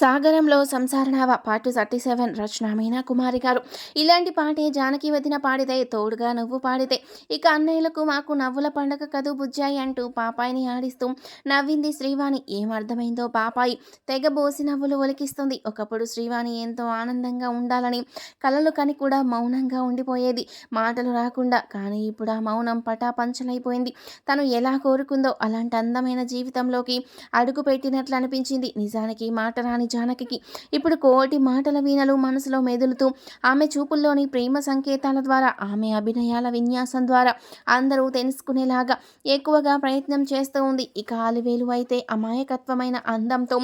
సాగరంలో సంసారనావ part thirty seven రచన మీనా కుమారి గారు. ఇలాంటి పాటే జానకి వదిన పాడితే తోడుగా నువ్వు పాడితే. ఇక అన్నయ్యలకు మాకు నవ్వుల పండగ కదు బుజ్జాయి అంటూ పాపాయిని ఆడిస్తూ నవ్వింది శ్రీవాణి. ఏమర్థమైందో పాపాయి. తెగ బోసి నవ్వులు ఒలికిస్తుంది. ఒకప్పుడు శ్రీవాణి ఎంతో ఆనందంగా ఉండాలని కలలు కని కూడా మౌనంగా ఉండిపోయేది. మాటలు రాకుండా కానీ ఇప్పుడు ఆ మౌనం పటాపంచలైపోయింది. తను ఎలా కోరుకుందో అలాంటి అందమైన జీవితంలోకి అడుగు పెట్టినట్లు అనిపించింది. నిజానికి మాట రాని జానకి ఇప్పుడు కోటి మాటల వీణలు మనసులో మెదులుతూ ఆమె చూపుల్లోని ప్రేమ సంకేతాల ద్వారా ఆమె అభినయాల విన్యాసం ద్వారా అందరూ తెలుసుకునేలాగా ఎక్కువగా ప్రయత్నం చేస్తూ ఉంది. ఇక ఆలివేలు అయితే అమాయకత్వమైన అందంతో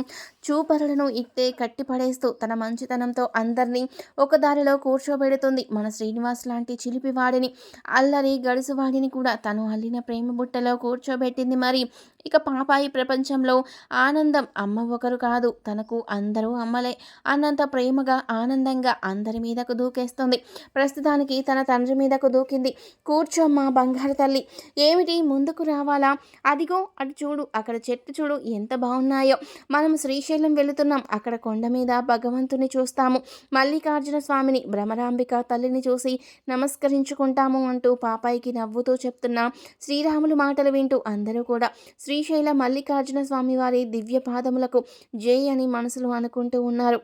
చూపరులను ఇట్టే కట్టిపడేస్తూ తన మంచితనంతో అందరినీ ఒక దారిలో కూర్చోబెడుతుంది. మన శ్రీనివాస్ లాంటి చిలిపివాడిని అల్లరి గడుసువాడిని కూడా తను అల్లిన ప్రేమ బుట్టలో కూర్చోబెట్టింది మరి. ఇక పాపాయి ప్రపంచంలో ఆనందం అమ్మ ఒకరు కాదు తనకు అందరూ అమ్మలే అన్నంత ప్రేమగా ఆనందంగా అందరి మీదకు దూకేస్తుంది. ప్రస్తుతానికి తన తండ్రి మీదకు దూకింది. కూర్చోమ్మ బంగారు తల్లి. ఏమిటి? ముందుకు రావాలా? అదిగో అటు చూడు. అక్కడ చెట్టు చూడు. ఎంత బాగున్నాయో. మనం శ్రీశైలం వెళుతున్నాం. అక్కడ కొండ మీద భగవంతుని చూస్తాము. మల్లికార్జున స్వామిని భ్రమరాంబిక తల్లిని చూసి నమస్కరించుకుంటాము అంటూ పాపాయికి నవ్వుతూ చెప్తున్న శ్రీరాములు మాటలు వింటూ అందరూ కూడా శ్రీశైల మల్లికార్జున స్వామి వారి దివ్య పాదములకు జై అని మనసులో అనుకుంటూ ఉన్నారు.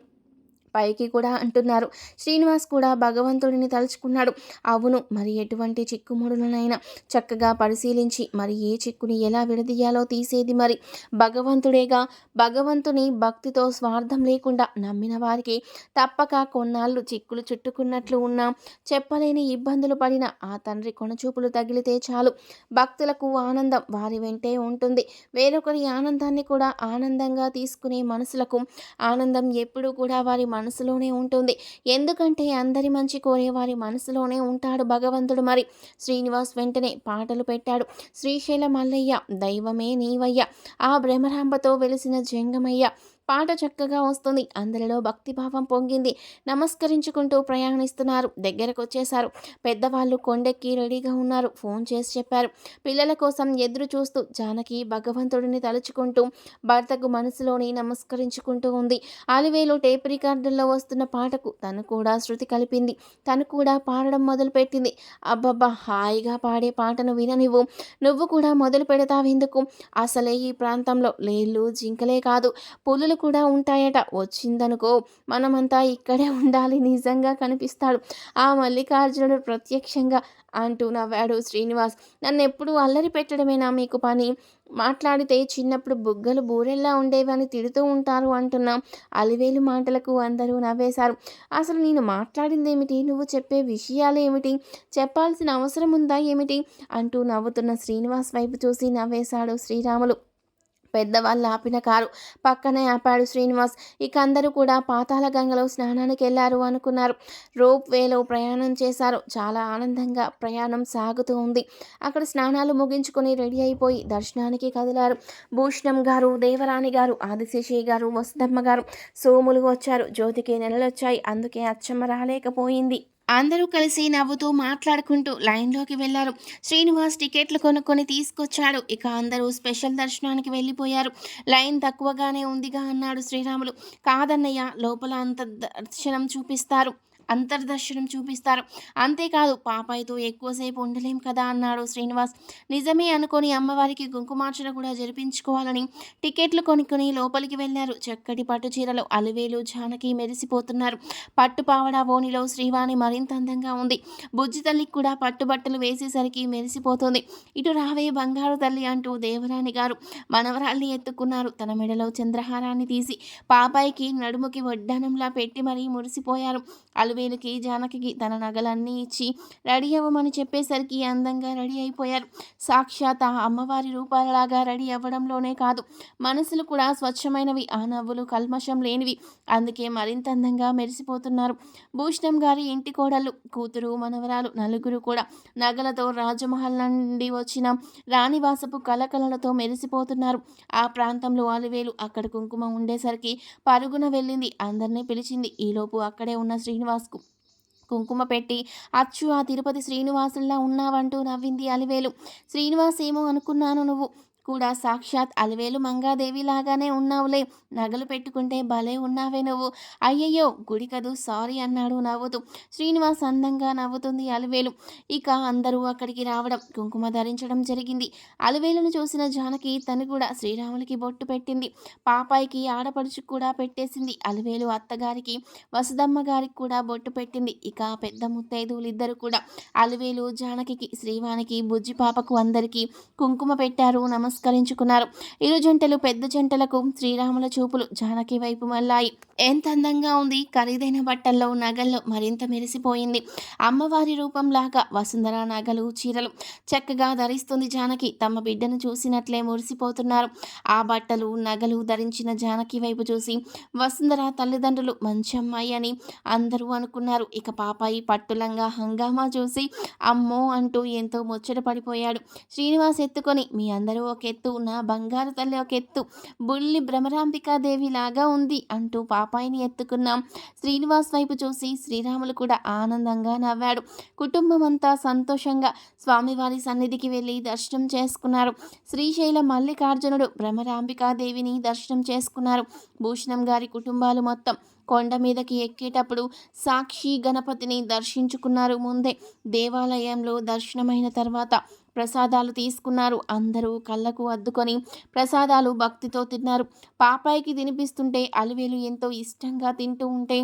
పైకి కూడా అంటున్నారు. శ్రీనివాస్ కూడా భగవంతుడిని తలుచుకున్నాడు. అవును మరి ఎటువంటి చిక్కుముడులనైనా చక్కగా పరిశీలించి మరి ఏ చిక్కుని ఎలా విడదీయాలో తీసేది మరి? భగవంతుడేగా భగవంతుని భక్తితో స్వార్థం లేకుండా నమ్మిన వారికి తప్పక కొన్నాళ్ళు చిక్కులు చుట్టుకున్నట్లు ఉన్నా చెప్పలేని ఇబ్బందులు పడిన ఆ తండ్రి కొనచూపులు తగిలితే చాలు. భక్తులకు ఆనందం వారి వెంటే ఉంటుంది. వేరొకరి ఆనందాన్ని కూడా ఆనందంగా తీసుకునే మనసులకు ఆనందం ఎప్పుడూ కూడా వారి మన మనసులోనే ఉంటుంది. ఎందుకంటే అందరి మంచి కోరే వారి మనసులోనే ఉంటాడు భగవంతుడు మరి. శ్రీనివాస్ వెంటనే పాటలు పెట్టాడు. శ్రీశైల మల్లయ్య దైవమే నీవయ్య. ఆ భ్రమరాంబతో వెలిసిన జంగమయ్య పాట చక్కగా వస్తుంది. అందరిలో భక్తిభావం పొంగింది. నమస్కరించుకుంటూ ప్రయాణిస్తున్నారు. దగ్గరకు వచ్చేశారు పెద్దవాళ్ళు కొండెక్కి రెడీగా ఉన్నారు. ఫోన్ చేసి చెప్పారు. పిల్లల కోసం ఎదురు చూస్తూ జానకి భగవంతుడిని తలుచుకుంటూ భర్తకు మనసులోని నమస్కరించుకుంటూ ఉంది. అలివేలు టేప్ రికార్డుల్లో వస్తున్న పాటకు తను కూడా శృతి కలిపింది. తను కూడా పాడడం మొదలుపెట్టింది. అబ్బబ్బా! హాయిగా పాడే పాటను విననివ్వు. నువ్వు కూడా మొదలు పెడతావెందుకు? అసలే ఈ ప్రాంతంలో లేళ్ళు జింకలే కాదు. పులులు కూడా ఉంటాయట. వచ్చిందనుకో మనమంతా ఇక్కడే ఉండాలి నిజంగా కనిపిస్తాడు. ఆ మల్లికార్జునుడు ప్రత్యక్షంగా అంటూ నవ్వాడు శ్రీనివాస్. నన్ను ఎప్పుడు అల్లరి పెట్టడమేనా మీకు పని? మాట్లాడితే చిన్నప్పుడు బుగ్గలు బూరెల్లా ఉండేవని తిడుతూ ఉంటారు అంటున్నా అలివేలు మాటలకు అందరూ నవ్వేశారు. అసలు నేను మాట్లాడింది ఏమిటి నువ్వు చెప్పే విషయాలు ఏమిటి చెప్పాల్సిన అవసరం ఉందా ఏమిటి? అంటూ నవ్వుతున్న శ్రీనివాస్ వైపు చూసి నవ్వేశాడు శ్రీరాములు. పెద్దవాళ్ళు ఆపిన కారు పక్కనే ఆపాడు శ్రీనివాస్. ఇక అందరూ కూడా పాతాల గంగలో స్నానానికి వెళ్ళారు అనుకున్నారు. రోప్ వేలో ప్రయాణం చేశారు. చాలా ఆనందంగా ప్రయాణం సాగుతూ ఉంది. అక్కడ స్నానాలు ముగించుకొని రెడీ అయిపోయి దర్శనానికి కదిలారు. భూషణం గారు దేవరాణి గారు ఆదిశేషి గారు వసుదమ్మ గారు సోములు వచ్చారు. జ్యోతికి నెలలు వచ్చాయి అందుకే అచ్చమ్మ రాలేకపోయింది. అందరూ కలిసి నవ్వుతూ మాట్లాడుకుంటూ లైన్లోకి వెళ్ళారు శ్రీనివాస్ టికెట్లు కొనుక్కొని తీసుకొచ్చాడు. ఇక అందరూ స్పెషల్ దర్శనానికి వెళ్ళిపోయారు. లైన్ తక్కువగానే ఉందిగా అన్నాడు శ్రీరాములు. కాదన్నయ్య లోపల అంత దర్శనం చూపిస్తారు. అంతర్దర్శనం చూపిస్తారు. అంతేకాదు పాపాయితో ఎక్కువసేపు ఉండలేం కదా అన్నాడు శ్రీనివాస్. నిజమే అనుకొని అమ్మవారికి కుంకుమార్చన కూడా జరిపించుకోవాలని టికెట్లు కొనుక్కొని లోపలికి వెళ్ళారు. చక్కటి పట్టు చీరలు అలివేలు జానకి మెరిసిపోతున్నారు. పట్టు పావడ ఓనిలో శ్రీవాణి మరింత అందంగా ఉంది. బుజ్జి తల్లికి కూడా పట్టుబట్టలు వేసేసరికి మెరిసిపోతుంది. ఇటు రావే బంగారు తల్లి అంటూ దేవరాణి గారు మనవరాల్ని ఎత్తుకున్నారు. తన మెడలో చంద్రహారాన్ని తీసి పాపాయికి నడుముకి వడ్డానంలా పెట్టి మరీ మురిసిపోయారు. వేలుకి జానకి తన నగలన్నీ ఇచ్చి రెడీ అవ్వమని చెప్పేసరికి అందంగా రెడీ అయిపోయారు. సాక్షాత్ ఆ అమ్మవారి రూపాలలాగా రెడీ అవ్వడంలోనే కాదు మనసులు కూడా స్వచ్ఛమైనవి ఆ నవ్వులు కల్మషం లేనివి. అందుకే మరింత అందంగా మెరిసిపోతున్నారు. భూషణం గారి ఇంటి కోడళ్ళు కూతురు మనవరాలు నలుగురు కూడా నగలతో రాజమహల్ నుండి వచ్చిన రాణివాసపు కలకలలతో మెరిసిపోతున్నారు. ఆ ప్రాంతంలో అలివేలు అక్కడ కుంకుమ ఉండేసరికి పరుగున వెళ్ళింది. అందరినీ పిలిచింది. ఈలోపు అక్కడే ఉన్న శ్రీనివాస్కు కుంకుమ పెట్టి అచ్చు ఆ తిరుపతి శ్రీనివాసుల్లా ఉన్నావంటూ నవ్వింది అలివేలు. శ్రీనివాస్ ఏమో అనుకున్నాను నువ్వు. కూడా సాక్షాత్ అలివేలు మంగాదేవి లాగానే ఉన్నావులే. నగలు పెట్టుకుంటే భలే ఉన్నావే నువ్వు. అయ్యయ్యో గుడి కదూ సారీ అన్నాడు నవ్వుతూ. శ్రీనివాస్ అందంగా నవ్వుతుంది అలివేలు. ఇక అందరూ అక్కడికి రావడం కుంకుమ ధరించడం జరిగింది. అలివేలును చూసిన జానకి తను కూడా శ్రీరాములకి బొట్టు పెట్టింది. పాపాయికి ఆడపడుచు కూడా పెట్టేసింది. అలివేలు అత్తగారికి వసుదమ్మ గారికి కూడా బొట్టు పెట్టింది. ఇక పెద్ద ముత్తైదువులు ఇద్దరు కూడా. అలివేలు జానకి శ్రీవానికి బుజ్జి పాపకు అందరికీ కుంకుమ పెట్టారు. నమస్కరించుకున్నారు ఇరు జంటలు పెద్ద జంటలకు శ్రీరాముల చూపులు జానకి వైపు మళ్ళాయి. ఎంత అందంగా ఉంది. ఖరీదైన బట్టల్లో నగల్లో మరింత మెరిసిపోయింది. అమ్మవారి రూపంలాగా వసుంధర నగలు చీరలు చక్కగా ధరిస్తుంది జానకి. తమ బిడ్డను చూసినట్లే మురిసిపోతున్నారు. ఆ బట్టలు నగలు ధరించిన జానకి వైపు చూసి వసుంధర తల్లిదండ్రులు మంచి అమ్మాయి అని అందరూ అనుకున్నారు. ఇక పాపాయి పట్టులంగా హంగామా చూసి అమ్మో అంటూ ఎంతో ముచ్చట పడిపోయాడు. శ్రీనివాస్ ఎత్తుకొని మీ అందరూ ఒక ఎత్తు నా బంగారు తల్లి ఒక ఎత్తు బుల్లి భ్రమరాంబికాదేవి లాగా ఉంది అంటూ పాపాయిని ఎత్తుకున్నాం. శ్రీనివాస్ వైపు చూసి శ్రీరాములు కూడా ఆనందంగా నవ్వాడు. కుటుంబం అంతా సంతోషంగా స్వామివారి సన్నిధికి వెళ్ళి దర్శనం చేసుకున్నారు. శ్రీశైల మల్లికార్జునుడు భ్రమరాంబికాదేవిని దర్శనం చేసుకున్నారు. భూషణం గారి కుటుంబాలు మొత్తం కొండ మీదకి ఎక్కేటప్పుడు సాక్షి గణపతిని దర్శించుకున్నారు ముందే. దేవాలయంలో దర్శనమైన తర్వాత ప్రసాదాలు తీసుకున్నారు. అందరూ కళ్ళకు అద్దుకొని ప్రసాదాలు భక్తితో తిన్నారు. పాపాయికి తినిపిస్తుంటే అలివేలు ఎంతో ఇష్టంగా తింటూ ఉంటే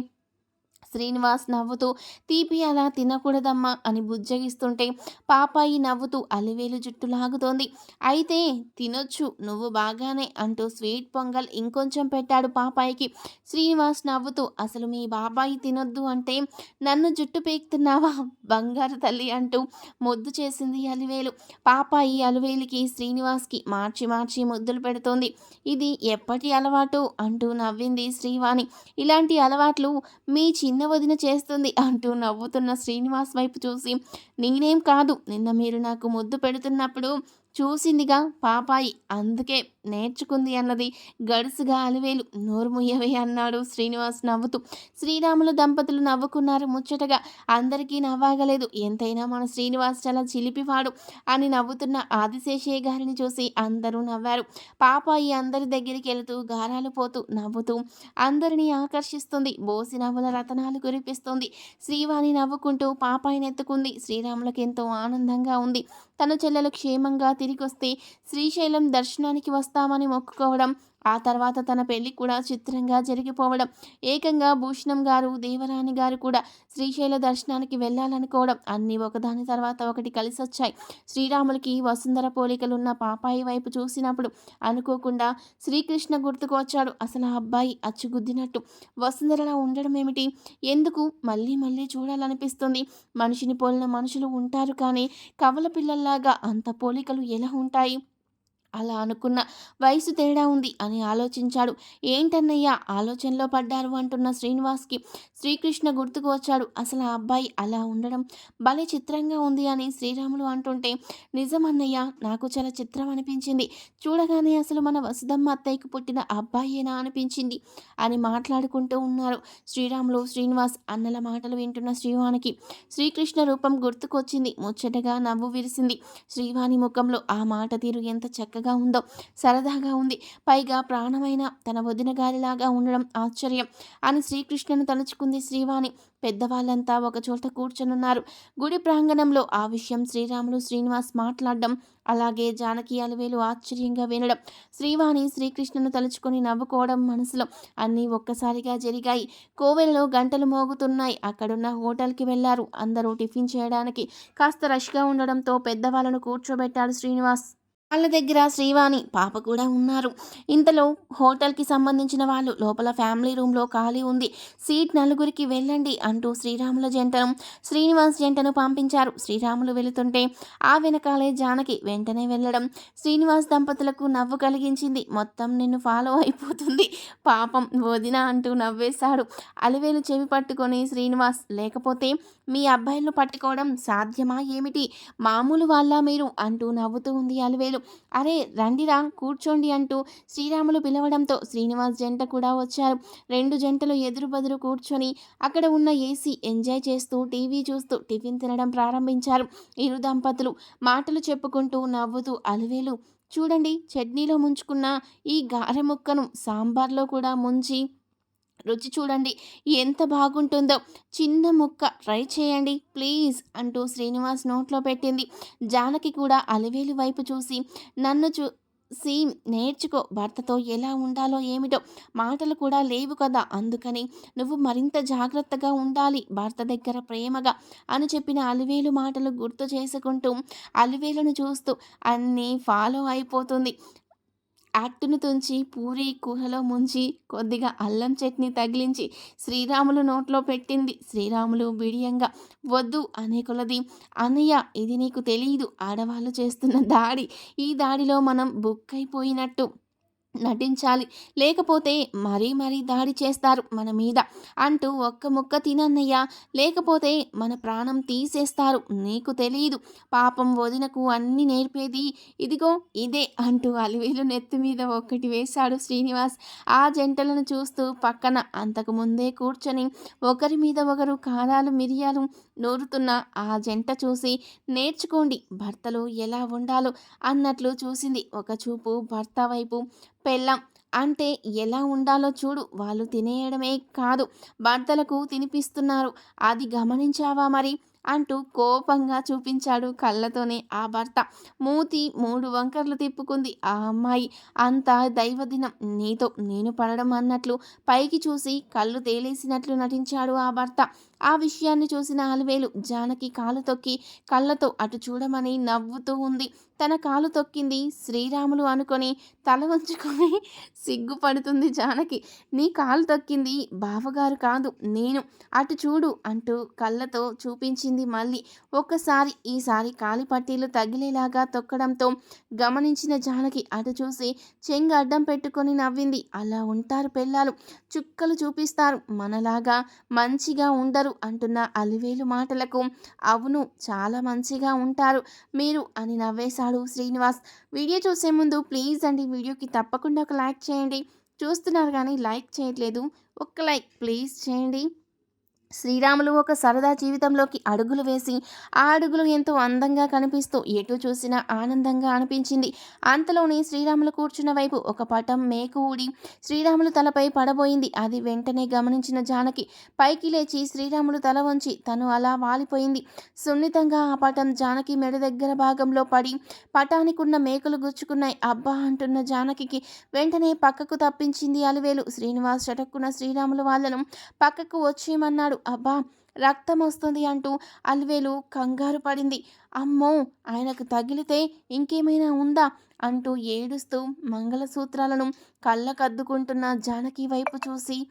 శ్రీనివాస్ నవ్వుతూ తీపి అలా తినకూడదమ్మా అని బుజ్జగిస్తుంటే పాపాయి నవ్వుతూ అలివేలు జుట్టు లాగుతోంది. అయితే తినొచ్చు నువ్వు బాగానే అంటూ స్వీట్ పొంగల్ ఇంకొంచెం పెట్టాడు పాపాయికి. శ్రీనివాస్ నవ్వుతూ అసలు మీ బాబాయి తినొద్దు అంటే నన్ను జుట్టు పీకుతున్నావా? బంగారు తల్లి అంటూ ముద్దు చేసింది అలివేలు. పాపాయి అలివేలికి శ్రీనివాస్కి మార్చి మార్చి ముద్దులు పెడుతోంది. ఇది ఎప్పటి అలవాటు? అంటూ నవ్వింది శ్రీవాణి. ఇలాంటి అలవాట్లు మీ చిన్న వదిన చేస్తుంది అంటూ నవ్వుతున్న శ్రీనివాస్ వైపు చూసి నేనేం కాదు నిన్న మీరు నాకు ముద్దు పెడుతున్నప్పుడు చూసిందిగా పాపాయి. అందుకే నేర్చుకుంది అన్నది. గడుసుగా అలివేలు. నోరు ముయ్యవే అన్నాడు శ్రీనివాస్ నవ్వుతూ. శ్రీరాములు దంపతులు నవ్వుకున్నారు ముచ్చటగా. అందరికీ నవ్వాగలేదు. ఎంతైనా మన శ్రీనివాస్ చాలా చిలిపివాడు అని నవ్వుతున్న ఆదిశేషయ్య గారిని చూసి అందరూ నవ్వారు. పాపాయి అందరి దగ్గరికి వెళుతూ గారాలు పోతూ నవ్వుతూ అందరినీ ఆకర్షిస్తుంది. బోసి నవ్వుల రతనాలు కురిపిస్తుంది. శ్రీవాణి నవ్వుకుంటూ పాపాయిని ఎత్తుకుంది. శ్రీరాములకు ఎంతో ఆనందంగా ఉంది. తన చెల్లెలు క్షేమంగా తిరిగి వస్తే శ్రీశైలం దర్శనానికి వస్తామని మొక్కుకోవడం ఆ తర్వాత తన పెళ్ళి కూడా చిత్రంగా జరిగిపోవడం ఏకంగా భూషణం గారు దేవరాణి గారు కూడా శ్రీశైల దర్శనానికి వెళ్ళాలనుకోవడం అన్నీ ఒకదాని తర్వాత ఒకటి కలిసి వచ్చాయి శ్రీరాములకి వసుంధర పోలికలున్న పాపాయి వైపు చూసినప్పుడు అనుకోకుండా శ్రీకృష్ణ గుర్తుకు వచ్చాడు. అసలు ఆ అబ్బాయి అచ్చుగుద్దినట్టు. వసుంధరలా ఉండడం ఏమిటి ఎందుకు? మళ్ళీ మళ్ళీ చూడాలనిపిస్తుంది. మనిషిని పోలిన మనుషులు ఉంటారు కానీ కవల పిల్లల్లాగా అంత పోలికలు ఎలా ఉంటాయి? అలా అనుకున్న వయసు తేడా ఉంది అని ఆలోచించాడు. ఏంటన్నయ్యా? ఆలోచనలో పడ్డారు అంటున్న శ్రీనివాస్కి శ్రీకృష్ణ గుర్తుకు వచ్చాడు. అసలు ఆ అబ్బాయి అలా ఉండడం భలే చిత్రంగా ఉంది అని శ్రీరాములు అంటుంటే నిజమన్నయ్య నాకు చాలా చిత్రం అనిపించింది. చూడగానే అసలు మన వసుదమ్మ అత్తయ్యకు పుట్టిన అబ్బాయేనా అనిపించింది అని మాట్లాడుకుంటూ ఉన్నారు శ్రీరాములు శ్రీనివాస్ అన్నల మాటలు వింటున్న శ్రీవానికి. శ్రీకృష్ణ రూపం గుర్తుకొచ్చింది. ముచ్చటగా నవ్వు విరిసింది. శ్రీవాణి ముఖంలో ఆ మాట తీరు ఎంత చక్కగా ఉందో సరదాగా ఉంది. పైగా ప్రాణమైన తన వదిన గారిలాగా ఉండడం ఆశ్చర్యం అని శ్రీకృష్ణను తలుచుకుంది శ్రీవాణి. పెద్దవాళ్ళంతా ఒకచోట కూర్చొనున్నారు. గుడి ప్రాంగణంలో ఆ విషయం శ్రీరాములు శ్రీనివాస్ మాట్లాడడం అలాగే జానకి అలవేలు ఆశ్చర్యంగా వినడం శ్రీవాణి శ్రీకృష్ణను తలుచుకొని నవ్వుకోవడం మనసులో అన్నీ ఒక్కసారిగా జరిగాయి. కోవెలలో గంటలు మోగుతున్నాయి. అక్కడున్న హోటల్కి వెళ్ళారు. అందరూ టిఫిన్ చేయడానికి కాస్త రష్గా ఉండడంతో పెద్దవాళ్ళను కూర్చోబెట్టాడు శ్రీనివాస్. వాళ్ళ దగ్గర శ్రీవాణి పాప కూడా ఉన్నారు. ఇంతలో హోటల్కి సంబంధించిన వాళ్ళు లోపల ఫ్యామిలీ రూమ్లో ఖాళీ ఉంది. సీట్ నలుగురికి వెళ్ళండి అంటూ శ్రీరాముల జంటను శ్రీనివాస్ జంటను పంపించారు. శ్రీరాములు వెళుతుంటే ఆ వెనకాలే జానకి వెంటనే వెళ్ళడం. శ్రీనివాస్ దంపతులకు నవ్వు కలిగించింది. మొత్తం నిన్ను ఫాలో అయిపోతుంది. పాపం వదిన అంటూ నవ్వేశాడు. అలివేలు చెవి పట్టుకొని శ్రీనివాస్ లేకపోతే మీ అబ్బాయిలను పట్టుకోవడం సాధ్యమా ఏమిటి? మామూలు వాళ్ళ మీరు అంటూ నవ్వుతూ ఉంది అలివేలు. అరే రండిరా కూర్చోండి అంటూ శ్రీరాములు పిలవడంతో శ్రీనివాస్ జంట కూడా వచ్చారు. రెండు జంటలు ఎదురు బదురు కూర్చొని అక్కడ ఉన్న ఏసీ ఎంజాయ్ చేస్తూ టీవీ చూస్తూ టిఫిన్ తినడం ప్రారంభించారు. ఇరు దంపతులు మాటలు చెప్పుకుంటూ నవ్వుతూ అలివేలు చూడండి చట్నీలో ముంచుకున్న ఈ గారె ముక్కను సాంబార్లో కూడా ముంచి రుచి చూడండి. ఎంత బాగుంటుందో. చిన్న ముక్క ట్రై చేయండి. ప్లీజ్ అంటూ శ్రీనివాస్ నోట్లో పెట్టింది. జానకి కూడా అలివేలు వైపు చూసి నన్ను చూ సేమ్ నేర్చుకో భర్తతో ఎలా ఉండాలో ఏమిటో. మాటలు కూడా లేవు కదా. అందుకని నువ్వు మరింత జాగ్రత్తగా ఉండాలి భర్త దగ్గర ప్రేమగా అని చెప్పిన అలివేలు మాటలు గుర్తు చేసుకుంటూ అలివేలును చూస్తూ అన్నీ ఫాలో అయిపోతుంది. యాక్టును తుంచి పూరి కూరలో ముంచి కొద్దిగా అల్లం చట్నీ తగిలించి శ్రీరాములు నోట్లో పెట్టింది. శ్రీరాములు బిడియంగా వద్దు అనే కొలది అన్నయ్య ఇది నీకు తెలియదు ఆడవాళ్ళు చేస్తున్న దాడి. ఈ దాడిలో మనం బుక్ అయిపోయినట్టు నటించాలి. లేకపోతే మరీ మరీ దాడి చేస్తారు మన మీద అంటూ ఒక్క ముక్క తినన్నయ్యా. లేకపోతే మన ప్రాణం తీసేస్తారు. నీకు తెలియదు పాపం వదినకు అన్ని నేర్పేది ఇదిగో ఇదే అంటూ అలివేలు నెత్తి మీద ఒక్కటి వేశాడు శ్రీనివాస్. ఆ జంటలను చూస్తూ పక్కన అంతకు ముందే కూర్చొని ఒకరి మీద ఒకరు కారాలు మిరియాలు నూరుతున్న ఆ జంట చూసి నేర్చుకోండి భర్తలు ఎలా ఉండాలో అన్నట్లు చూసింది ఒక చూపు భర్త వైపు. పెళ్ళాం. అంటే ఎలా ఉండాలో చూడు. వాళ్ళు తినేయడమే కాదు. భర్తలకు తినిపిస్తున్నారు. అది గమనించావా మరి? అంటూ కోపంగా చూపించాడు కళ్ళతోనే ఆ భర్త. మూతి మూడు వంకర్లు తిప్పుకుంది ఆ అమ్మాయి. అంత దైవదినం. నీతో నేను పడడం అన్నట్లు పైకి చూసి కళ్ళు తేలేసినట్లు నటించాడు ఆ భర్త. ఆ విషయాన్ని చూసిన అలివేలు జానకి కాలు తొక్కి కళ్ళతో అటు చూడమని నవ్వుతూ ఉంది. తన కాలు తొక్కింది శ్రీరాములు అనుకొని తల వంచుకొని సిగ్గుపడుతుంది జానకి. నీ కాలు తొక్కింది బావగారు కాదు నేను. అటు చూడు అంటూ కళ్ళతో చూపించింది మళ్ళీ. ఒక్కసారి ఈసారి కాలి పట్టీలు తగిలేలాగా తొక్కడంతో గమనించిన జానకి అటు చూసి చెంగ అడ్డం పెట్టుకొని నవ్వింది. అలా ఉంటారు పిల్లలు చుక్కలు చూపిస్తారు. మనలాగా మంచిగా ఉండరు. అంటున్న అలివేలు మాటలకు. అవును చాలా మంచిగా ఉంటారు. మీరు అని నవ్వేశాడు శ్రీనివాస్. వీడియో చూసే ముందు ప్లీజ్ అండి వీడియోకి తప్పకుండా ఒక లైక్ చేయండి. చూస్తున్నారు కానీ లైక్ చేయట్లేదు. ఒక్క లైక్ ప్లీజ్ చేయండి. శ్రీరాములు ఒక సరదా జీవితంలోకి అడుగులు వేసి ఆ అడుగులు ఎంతో అందంగా కనిపిస్తూ ఎటు చూసినా ఆనందంగా అనిపించింది. అంతలోనే శ్రీరాములు కూర్చున్న వైపు ఒక పటం మేకు ఊడి శ్రీరాములు తలపై పడబోయింది. అది వెంటనే గమనించిన జానకి పైకి లేచి శ్రీరాములు తల వంచి తను అలా వాలిపోయింది. సున్నితంగా ఆ పటం జానకి మెడ దగ్గర భాగంలో పడి పటానికి ఉన్న గుచ్చుకున్నాయి. అబ్బా అంటున్న జానకి వెంటనే పక్కకు తప్పించింది అలివేలు. శ్రీనివాస్ చటక్కున శ్రీరాములు వాళ్ళను పక్కకు వచ్చేయమన్నాడు. అబ్బా రక్తం వస్తుంది అంటూ అల్వేలు కంగారు పడింది. అమ్మో ఆయనకు తగిలితే ఇంకేమైనా ఉందా అంటూ ఏడుస్తూ మంగళసూత్రాలను కళ్ళకద్దుకుంటున్న జానకి వైపు చూసి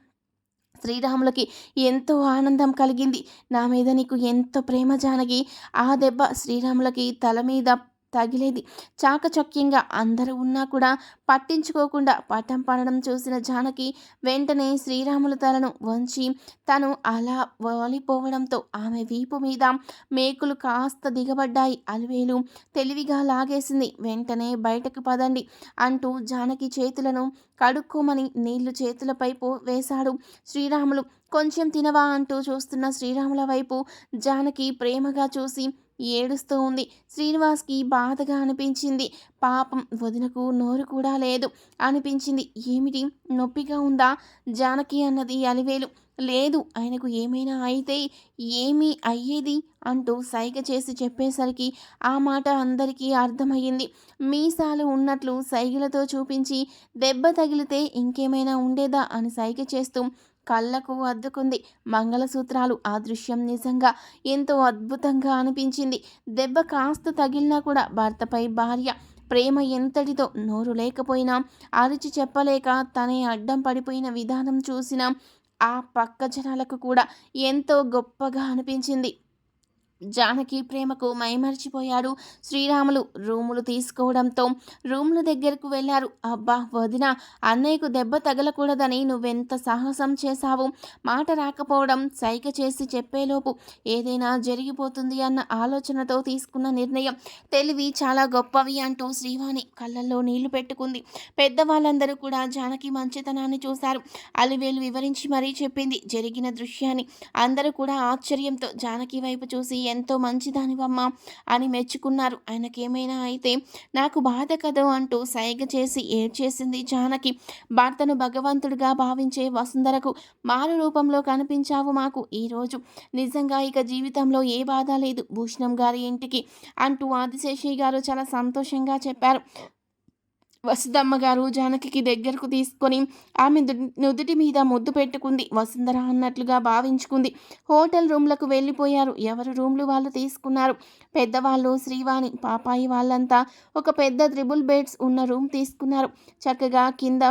శ్రీరాములకి ఎంతో ఆనందం కలిగింది. నా మీద నీకు ఎంతో ప్రేమ జానకి. ఆ దెబ్బ శ్రీరాములకి తల మీద తగిలేది. చాకచక్యంగా అందరూ ఉన్నా కూడా పట్టించుకోకుండా పట్టం పడడం చూసిన జానకి వెంటనే శ్రీరాముల తలను వంచి తను అలా వాలిపోవడంతో ఆమె వీపు మీద మేకులు కాస్త దిగబడ్డాయి. అలివేలు తెలివిగా లాగేసింది. వెంటనే బయటకు పదండి అంటూ జానకి చేతులను కడుక్కోమని నీళ్ళు చేతులపై పో వేశాడు. శ్రీరాములు కొంచెం తినవా అంటూ చూస్తున్న శ్రీరాముల వైపు జానకి ప్రేమగా చూసి ఏడుస్తూ ఉంది. శ్రీనివాస్కి బాధగా అనిపించింది. పాపం వదినకు నోరు కూడా లేదు అనిపించింది. ఏమిటి? నొప్పిగా ఉందా? జానకి అన్నది అలివేలు. లేదు ఆయనకు ఏమైనా అయితే ఏమీ అయ్యేది? అంటూ సైగ చేసి చెప్పేసరికి ఆ మాట అందరికీ అర్థమయ్యింది. మీసాలు ఉన్నట్లు సైగలతో చూపించి దెబ్బ తగిలితే ఇంకేమైనా ఉండేదా? అని సైగ చేస్తూ కళ్ళకు అద్దుకుంది. మంగళసూత్రాలు ఆ దృశ్యం నిజంగా ఎంతో అద్భుతంగా అనిపించింది. దెబ్బ కాస్త తగిలినా కూడా భర్తపై భార్య ప్రేమ ఎంతటితో నోరు లేకపోయినా అరిచి చెప్పలేక తనే అడ్డం పడిపోయిన విధానం చూసినా ఆ పక్క జనాలకు కూడా ఎంతో గొప్పగా అనిపించింది. జానకి ప్రేమకు మైమర్చిపోయాడు. శ్రీరాములు రూములు తీసుకోవడంతో రూముల దగ్గరకు వెళ్ళారు అబ్బా వదిన అన్నయ్యకు దెబ్బ తగలకూడదని నువ్వెంత సాహసం చేశావు? మాట రాకపోవడం సైక చేసి చెప్పేలోపు ఏదైనా జరిగిపోతుంది అన్న ఆలోచనతో తీసుకున్న నిర్ణయం తెలివి చాలా గొప్పవి అంటూ శ్రీవాణి కళ్ళల్లో నీళ్ళు పెట్టుకుంది. పెద్దవాళ్ళందరూ కూడా జానకి మంచితనాన్ని చూశారు. అలివేలు వివరించి మరీ చెప్పింది. జరిగిన దృశ్యాన్ని అందరూ కూడా ఆశ్చర్యంతో జానకి వైపు చూసి ఎంతో మంచిదానివమ్మా అని మెచ్చుకున్నారు. ఆయనకేమైనా అయితే నాకు బాధ కదో అంటూ సైగ చేసి ఏడ్చేసింది జానకి. భర్తను భగవంతుడిగా భావించే వసుంధరకు మారు రూపంలో కనిపించావు మాకు ఈరోజు నిజంగా ఇక జీవితంలో ఏ బాధ లేదు. భూషణం గారి ఇంటికి అంటూ ఆదిశేషి గారు చాలా సంతోషంగా చెప్పారు. వసుదమ్మ గారు జానకి దగ్గరకు తీసుకొని ఆమె నుదుటి మీద ముద్దు పెట్టుకుంది. వసుంధర అన్నట్లుగా భావించుకుంది. హోటల్ రూమ్లకు వెళ్ళిపోయారు. ఎవరు రూమ్లు వాళ్ళు తీసుకున్నారు? పెద్దవాళ్ళు శ్రీవాణి పాపాయి వాళ్ళంతా ఒక పెద్ద త్రిబుల్ బెడ్స్ ఉన్న రూమ్ తీసుకున్నారు. చక్కగా కింద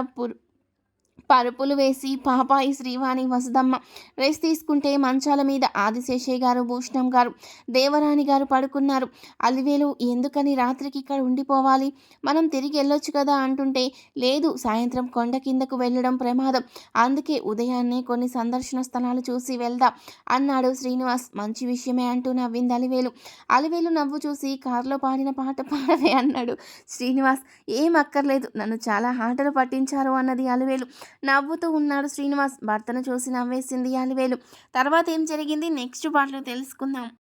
పరుపులు వేసి పాపాయి శ్రీవాణి వసుదమ్మ రెస్ట్ తీసుకుంటే మంచాల మీద ఆదిశేషయ్య గారు భూషణం గారు దేవరాణి గారు పడుకున్నారు. అలివేలు ఎందుకని రాత్రికి ఇక్కడ ఉండిపోవాలి? మనం తిరిగి వెళ్ళొచ్చు కదా అంటుంటే లేదు సాయంత్రం కొండ కిందకు వెళ్ళడం ప్రమాదం. అందుకే ఉదయాన్నే కొన్ని సందర్శన స్థలాలు చూసి వెళ్దాం అన్నాడు శ్రీనివాస్. మంచి విషయమే అంటూ నవ్వింది అలివేలు. అలివేలు నవ్వు చూసి కారులో పాడిన పాట పాడవే అన్నాడు శ్రీనివాస్. ఏం అక్కర్లేదు నన్ను చాలా ఆటలు పట్టించారు అన్నది అలివేలు. నవ్వుతూ ఉన్నాడు శ్రీనివాస్. భర్తను చూసి నవ్వేసింది అలివేలు తర్వాత ఏం జరిగింది? నెక్స్ట్ పాటలో తెలుసుకుందాం.